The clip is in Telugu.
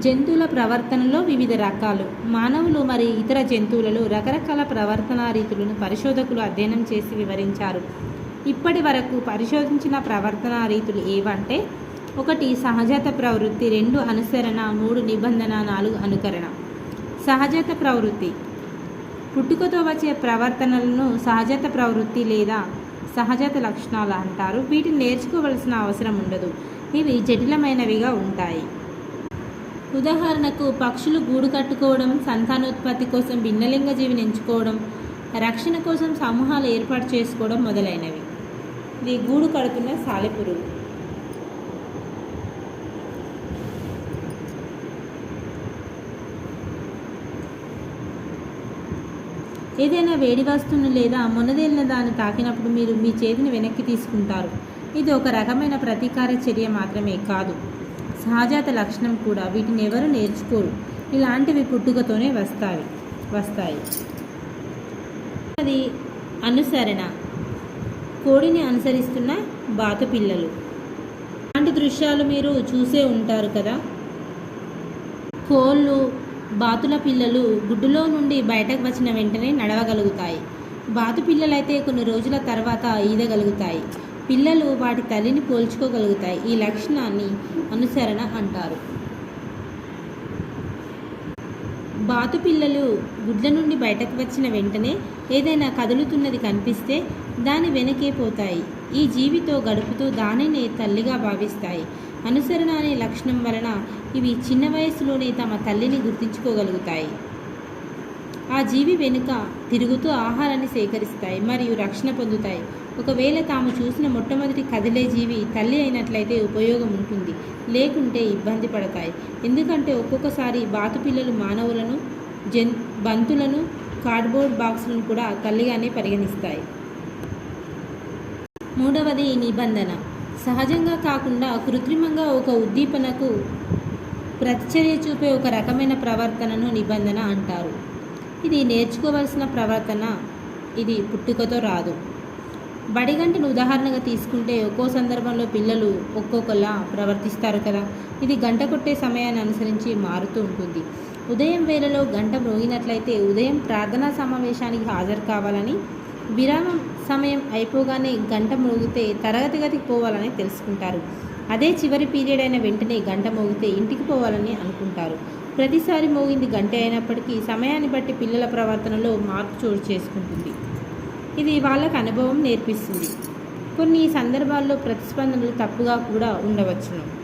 జంతువుల ప్రవర్తనలో వివిధ రకాలు. మానవులు మరి ఇతర జంతువులలో రకరకాల ప్రవర్తనా రీతులను పరిశోధకులు అధ్యయనం చేసి వివరించారు. ఇప్పటి వరకు పరిశోధించిన ప్రవర్తనా రీతులు ఏవంటే ఒకటి సహజత ప్రవృత్తి రెండు అనుసరణ మూడు నిబంధన నాలుగు అనుకరణ. సహజత ప్రవృత్తి. పుట్టుకతో వచ్చే ప్రవర్తనలను సహజత ప్రవృత్తి లేదా సహజత లక్షణాలు అంటారు. వీటిని నేర్చుకోవలసిన అవసరం ఉండదు. ఇవి జటిలమైనవిగా ఉంటాయి. ఉదాహరణకు పక్షులు గూడు కట్టుకోవడం సంతానోత్పత్తి కోసం భిన్నలింగ జీవిని ఎంచుకోవడం రక్షణ కోసం సమూహాలు ఏర్పాటు చేసుకోవడం మొదలైనవి. ఇది గూడు కడుతున్న సాలెపురుగు. ఏదైనా వేడి వస్తువును లేదా మొనదేలిన దాన్ని తాకినప్పుడు మీరు మీ చేతిని వెనక్కి తీసుకుంటారు. ఇది ఒక రకమైన ప్రతీకార చర్య మాత్రమే కాదు. సహజాత లక్షణం కూడా వీటిని ఎవరు నేర్చుకోరు. ఇలాంటివి పుట్టుకతోనే వస్తాయి వస్తాయి. అది అనుసరణ. కోడిని అనుసరిస్తున్న బాత పిల్లలు. ఇలాంటి దృశ్యాలు మీరు చూసే ఉంటారు కదా? కోళ్ళు బాతుల పిల్లలు గుడ్డులో నుండి బయటకు వచ్చిన వెంటనే నడవగలుగుతాయి. బాతు పిల్లలైతే కొన్ని రోజుల తర్వాత ఈదగలుగుతాయి. పిల్లలు వాటి తల్లిని పోల్చుకోగలుగుతాయి. ఈ లక్షణాన్ని అనుసరణ అంటారు. బాతు పిల్లలు గుడ్ల నుండి బయటకు వచ్చిన వెంటనే ఏదైనా కదులుతున్నది కనిపిస్తే దాని వెనకే పోతాయి. ఈ జీవితో గడుపుతూ దానినే తల్లిగా భావిస్తాయి. అనుసరణ అనే లక్షణం వలన ఇవి చిన్న వయసులోనే తమ తల్లిని గుర్తించుకోగలుగుతాయి. ఆ జీవి వెనుక తిరుగుతూ ఆహారాన్ని సేకరిస్తాయి మరియు రక్షణ పొందుతాయి. ఒకవేళ తాము చూసిన మొట్టమొదటి కదిలే జీవి తల్లి అయినట్లయితే ఉపయోగం ఉంటుంది. లేకుంటే ఇబ్బంది పడతాయి. ఎందుకంటే ఒక్కొక్కసారి బాతుపిల్లలు మానవులను జన్ బంతులను కార్డ్బోర్డ్ బాక్సులను కూడా తల్లిగానే పరిగణిస్తాయి. మూడవది నిబంధన. సహజంగా కాకుండా కృత్రిమంగా ఒక ఉద్దీపనకు ప్రతిచర్య చూపే ఒక రకమైన ప్రవర్తనను నిబంధన అంటారు. ఇది నేర్చుకోవలసిన ప్రవర్తన. ఇది పుట్టుకతో రాదు. బడిగంటను ఉదాహరణగా తీసుకుంటే ఒక్కో సందర్భంలో పిల్లలు ఒక్కొక్కలా ప్రవర్తిస్తారు కదా. ఇది గంట కొట్టే సమయాన్ని అనుసరించి మారుతూ ఉంటుంది. ఉదయం వేళలో గంట మ్రోగినట్లయితే ఉదయం ప్రార్థనా సమావేశానికి హాజరు కావాలని విరామం సమయం అయిపోగానే గంట మోగితే తరగతి గదికి పోవాలని తెలుసుకుంటారు. అదే చివరి పీరియడ్ అయిన వెంటనే గంట మోగితే ఇంటికి పోవాలని అనుకుంటారు. ప్రతిసారి మోగింది గంట అయినప్పటికీ సమయాన్ని బట్టి పిల్లల ప్రవర్తనలో మార్పు చోటు చేసుకుంటుంది. ఇది వాళ్ళకు అనుభవం నేర్పిస్తుంది. కొన్ని సందర్భాల్లో ప్రతిస్పందనలు తప్పుగా కూడా ఉండవచ్చును.